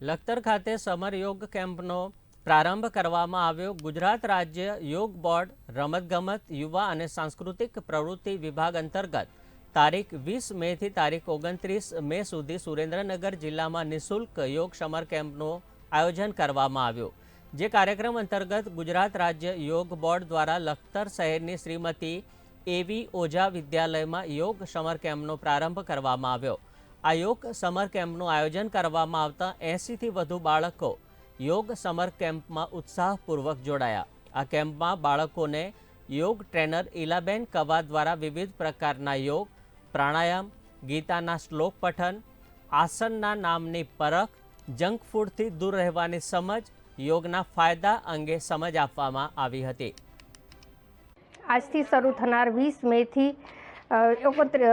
લખતર ખાતે સમર યોગ કેમ્પનો પ્રારંભ કરવામાં આવ્યો. ગુજરાત રાજ્ય યોગ બોર્ડ, રમતગમત, યુવા અને સાંસ્કૃતિક પ્રવૃત્તિ વિભાગ અંતર્ગત તારીખ વીસ મેથી તારીખ ઓગણત્રીસ મે સુધી સુરેન્દ્રનગર જિલ્લામાં નિઃશુલ્ક યોગ સમર કેમ્પનું આયોજન કરવામાં આવ્યું. જે કાર્યક્રમ અંતર્ગત ગુજરાત રાજ્ય યોગ બોર્ડ દ્વારા લખતર શહેરની શ્રીમતી એવી ઓઝા વિદ્યાલયમાં યોગ સમર કેમ્પનો પ્રારંભ કરવામાં આવ્યો. આ યોગ સમર કેમ્પનું આયોજન કરવામાં આવતા એંસીથી વધુ બાળકો યોગ સમર કેમ્પમાં ઉત્સાહપૂર્વક જોડાયા. આ કેમ્પમાં બાળકોને યોગ ટ્રેનર ઇલાબેન કવા દ્વારા વિવિધ પ્રકારના યોગ, પ્રાણાયામ, ગીતાના શ્લોક પઠન, આસનના નામની પરખ, જંક ફૂડથી દૂર રહેવાની સમજ, યોગના ફાયદા અંગે સમજ આપવામાં આવી હતી. આજથી શરૂ થનાર વીસ મેથી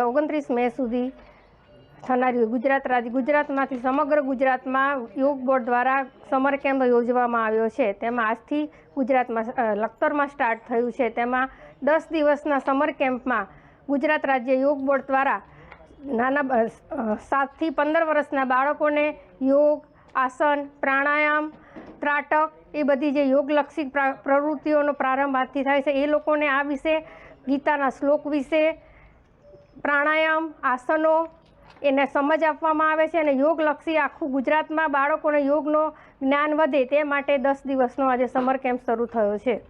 ઓગણત્રીસ મે સુધી થનારી ગુજરાત રાજ્ય, ગુજરાતમાંથી સમગ્ર ગુજરાતમાં યોગ બોર્ડ દ્વારા સમર કેમ્પ યોજવામાં આવ્યો છે. તેમાં આજથી ગુજરાતમાં લખતરમાં સ્ટાર્ટ થયું છે. તેમાં દસ દિવસના સમર કેમ્પમાં ગુજરાત રાજ્ય યોગ બોર્ડ દ્વારા નાના સાતથી પંદર વર્ષના બાળકોને યોગ, આસન, પ્રાણાયામ, ત્રાટક એ બધી જે યોગલક્ષી પ્રવૃત્તિઓનો પ્રારંભ આજથી થાય છે. એ લોકોને આ વિશે ગીતાના શ્લોક વિશે પ્રાણાયામ, આસનો એને સમજ આપવામાં આવે છે અને યોગલક્ષી આખું ગુજરાતમાં બાળકોને યોગનો જ્ઞાન વધે તે માટે દસ દિવસનો આજે સમર કેમ્પ શરૂ થયો છે.